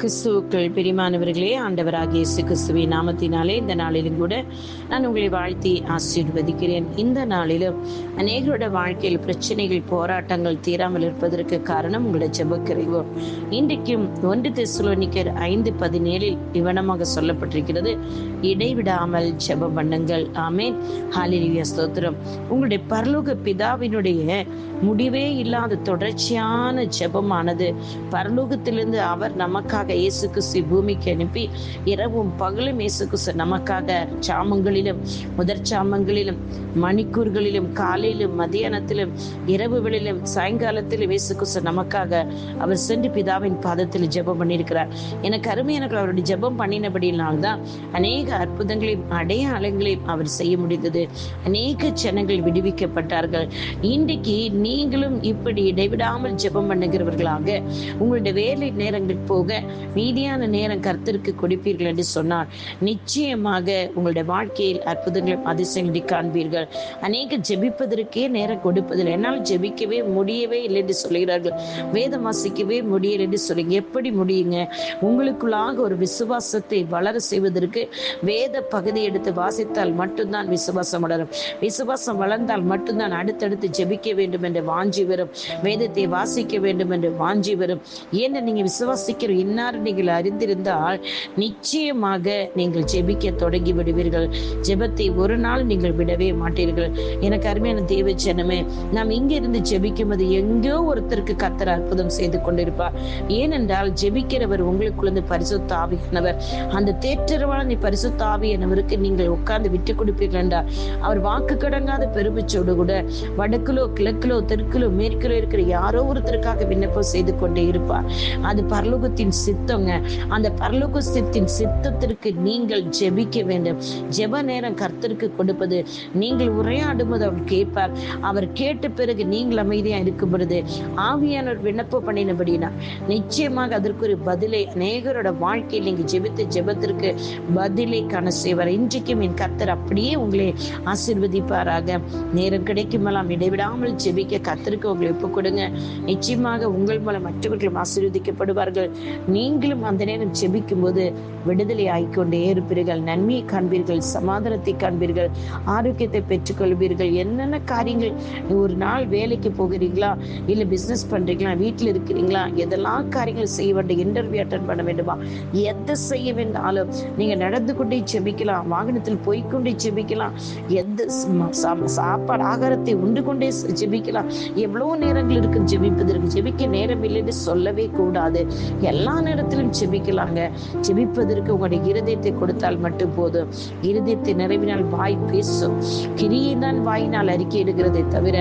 கிறிஸ்துவுக்கள் பிரிமானவர்களே ஆண்டவராகிய இயேசு கிறிஸ்துவின் நாமத்தினாலே இந்த நாளிலும் கூட நான் உங்களை வாழ்த்தி ஆசீர்வதிக்கிறேன். இந்த நாளிலும் அநேகரோட வாழ்க்கையில் பிரச்சனைகள் போராட்டங்கள் தீராமல் இருப்பதற்கு காரணம் உங்களை ஜெபக்கிறைவோம் இன்றைக்கும் ஒன்று திசுலோனிக்கர் ஐந்து பதினேழில் விவனமாக சொல்லப்பட்டிருக்கிறது இடைவிடாமல் ஜெபம் பண்ணுங்கள். ஆமேன். ஹாலிலியா ஸ்தோத்திரம். உங்களுடைய பரலோக பிதாவினுடைய முடிவே இல்லாத தொடர்ச்சியான ஜெபமானது பரலோகத்திலிருந்து அவர் நமக்காக இயேசு கிறிஸ்து பூமிக்கு அனுப்பி இரவும் பகலும் இயேசு கிறிஸ்து நமக்காக சாமங்களிலும் முதற் சாமங்களிலும் மணிக்கூர்களிலும் காலையிலும் மதியானத்திலும் இரவுகளிலும் சாயங்காலத்திலும் இயேசு கிறிஸ்து நமக்காக அவர் சென்று பிதாவின் பாதத்தில் ஜெபம் பண்ணியிருக்கிறார். எனக்கு அருமையானவர்கள் அவருடைய ஜெபம் பண்ணினபடியினால்தான் அநேக அற்புதங்களையும் அடையாளங்களையும் அவர் செய்ய முடிந்தது. அநேக ஜனங்கள் விடுவிக்கப்பட்டார்கள். இன்றைக்கு நீங்களும் இப்படி இடைவிடாமல் ஜெபம் பண்ணுகிறவர்களாக உங்களுடைய வேலை நேரங்கள் போக மீதியான நேரம் கர்த்தருக்கு கொடுப்பீர்கள் என்று சொன்னார். நிச்சயமாக உங்களுடைய வாழ்க்கையில் அற்புதங்களும் அதிசயங்களை காண்பீர்கள். அநேக ஜெபிப்பதற்கே நேரம் கொடுப்பதில்லை. என்னால் ஜெபிக்கவே முடியவே இல்லை என்று சொல்கிறார்கள் வேதம் வாசிக்கவே முடியல என்று சொல்லுங்க. எப்படி முடியுங்க? உங்களுக்குள்ளாக ஒரு விசுவாசத்தை வளர செய்வதற்கு வேத பகுதி எடுத்து வாசித்தால் மட்டும்தான் விசுவாசம் வளரும். விசுவாசம் வளர்ந்தால் மட்டும்தான் அடுத்தடுத்து ஜெபிக்க வேண்டும் என்ற வாஞ்சி வரும். வேதத்தை வாசிக்க வேண்டும் என்று வாஞ்சி வரும். ஏன்னு நீங்க விசுவாசிக்கிற இன்னார் நீங்கள் அறிந்திருந்தால் நிச்சயமாக நீங்கள் ஜெபிக்க தொடங்கி விடுவீர்கள் ஜெபத்தை ஒரு நாள் நீங்கள் விடவே மாட்டீர்கள். எனக்கு அருமையான தேவ ஜனமே நாம் இங்கிருந்து ஜெபிக்கும்போது ஜெபிக்கும் எங்கேயோ ஒருத்தருக்கு கத்தர் அற்புதம் செய்து கொண்டிருப்பார். ஏனென்றால் ஜெபிக்கிறவர் உங்களுக்குள்ள பரிசுத்த ஆவியானவர் அந்த தேற்றரவான நீ பரிசுத்த ஆவியானவருக்கு நீங்கள் உட்கார்ந்து விட்டு கொடுப்பீர்கள் என்றார். அவர் வாக்கு கடங்காத பெருமிச்சோடு கூட வடக்கிலோ கிழக்கிலோ தெற்கிலோ மேற்கிலோ இருக்கிற யாரோ ஒருத்தருக்காக விண்ணப்பம் செய்து கொண்டே இருப்பார். அது பரலோகத்தின் சித்தங்க. அந்த பரலோக சித்தின் சித்தத்திற்கு நீங்கள் ஜெபிக்க வேண்டும். ஜெப நேரம் கர்த்தருக்கு கொடுப்பது. நீங்கள் உரையாடும்போது அவர் கேட்பார். அவர் கேட்ட பிறகு நீங்கள் அமைதியா இருக்கும் பொழுது ஆவியானவர் விண்ணப்பம் பண்ணினபடினா நிச்சயமாக அதற்கு ஒரு பதிலை அநேகரோட வாழ்க்கையில் நீங்க ஜெபித்த ஜெபத்திற்கு பதிலை காண செய்வார். இன்றைக்கும் என் கர்த்தர் அப்படியே உங்களை ஆசிர்வதிப்பாராக. நேரம் கிடைக்குமெல்லாம் இடைவிடாமல் ஜெபிக்க கர்த்தருக்கு உங்களை ஒப்புக் கொடுங்க. நிச்சயமாக உங்கள் மூலம் மற்றவர்களும் ஆசீர்வதிக்கப்படுவார்கள். நீங்களும் அந்த நேரம் செபிக்கும் போது விடுதலை ஆகிக்கொண்டே இருப்பீர்கள். நன்மையை காண்பீர்கள் சமாதானத்தை காண்பீர்கள் ஆரோக்கியத்தை பெற்றுக்கொள்வீர்கள். என்னென்ன காரியங்கள் ஒரு நாள் வேலைக்கு போகிறீங்களா? இல்ல பிசினஸ் பண்றீங்களா? வீட்டில் இருக்கிறீங்களா? எதெல்லாம் காரியங்கள் செய்ய வேண்டும் இன்டர்வியூ அட்டன் பண்ண வேண்டுமா? எதை செய்ய வேண்டாலும் நீங்க நடந்து கொண்டே ஜெபிக்கலாம் வாகனத்தில் போய்கொண்டே ஜெபிக்கலாம். எந்த சா- சாப்பாடு ஆகாரத்தை உண்டு கொண்டே ஜெபிக்கலாம். எவ்வளவு நேரங்கள் இருக்கு ஜெபிப்பதற்கு. ஜெபிக்க நேரம் இல்லைன்னு சொல்லவே கூடாது. எல்லா நேரத்திலும் செபிக்கலாங்க. செபிப்பதற்கு உங்களுடைய இருதயத்தை கொடுத்தால் மட்டும் போதும். இருதயத்தை நிறைவினால் வாய் பேசும். கிரியை தான் வாயினால் அறிக்கை இடுகிறதை தவிர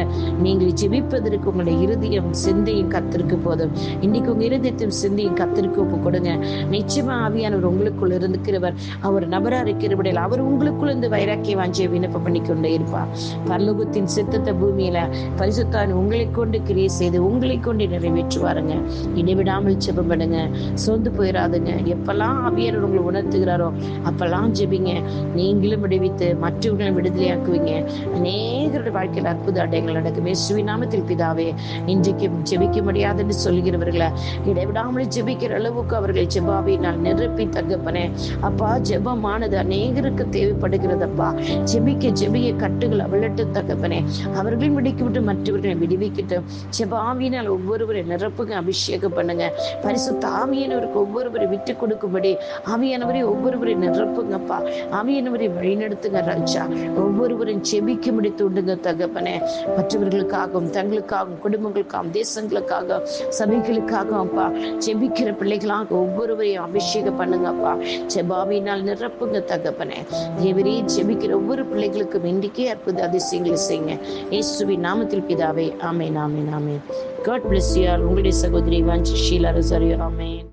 நீங்கள் ஜெபிப்பதற்கு உங்களுடைய இருதயம் சிந்தையும் கத்திருக்கு போதும். இன்னைக்கு உங்க இருதயத்தையும் சிந்தையும் கத்திருக்கு ஒப்பு கொடுங்க. நிச்சயமா ஆவியானவர் உங்களுக்குள் இருந்துக்கிறவர் அவர் நபரா இருக்கிறபடியில் அவர் உங்களுக்குள்ள இருந்து வைராக்கிய வாஞ்சியை விண்ணப்பம் பண்ணி கொண்டே இருப்பார். பரலோகத்தின் சித்தத்தை பூமியில பரிசுத்தான் உங்களை கொண்டு கிரியை செய்து உங்களை கொண்டு நிறைவேற்றுவாருங்க. இடைவிடாமல் ஜெபம் பண்ணுங்க. சோர்ந்து போயிடாதுங்க எப்பெல்லாம் ஆவியானவர் உங்களை உணர்த்துகிறாரோ அப்பெல்லாம் ஜெபிங்க. நீங்களும் விடுவித்து மற்றவர்களும் விடுதலையாக்குவீங்க. அநேகருடைய வாழ்க்கையில் அற்புத அடைகள் நடக்கும். இயேசுவி பிதாவே இன்றைக்கு ஜெபிக்க முடியாதுன்னு சொல்கிறவர்களை இடைவிடாமல் ஜெபிக்கிற அளவுக்கு அவர்கள் ஜெபாவினால் நிரப்பி தகப்பனே. அப்பா ஜெபமானது அநேகருக்கு தேவைப்படுகிறதப்பா ஜெபிக்க ஜெபிக்க கட்டுகள் அவளட்டு தகப்பனே. அவர்களையும் விடுக்கிவிட்டு மற்றவர்களை விடுவிக்கட்டும் ஜெபாவினால் ஒவ்வொருவரை நிரப்புங்க அபிஷேகம் பண்ணுங்க. பரிசு பரிசுத்த ஆவியானவருக்கு ஒவ்வொருவரை விட்டு கொடுக்கும்படி ஆவியானவரை ஒவ்வொருவரை நிரப்புங்கப்பா. ஆவியானவரை வழிநடத்துங்க ராஜா. ஒவ்வொருவரும் செபிக்க முடித்து விடுங்க தகப்பனே. மற்றவர்களுக்காகவும் தங்களுக்காகவும் குடும்பங்களுக்காகவும் தேசங்களுக்காக சபைகளுக்காகவும் அப்பா ஜெபிக்கிற பிள்ளைகளாக ஒவ்வொருவரையும் அபிஷேகம் பண்ணுங்கப்பா. ஜெபாவினால் நிரப்புங்க தகப்பனே. தேவரே ஜெபிக்கிற ஒவ்வொரு பிள்ளைகளுக்கும் இன்றைக்கே அற்புத அதிசயங்களை செய்யுங்க. இயேசுவின் நாமத்தில் பிதாவே ஆமேன் ஆமென் ஆமென். காட் பிளஸ் யூ உங்களுடைய சகோதரி வாஞ்சி ஷீலா ரசரியோ ஆமென்.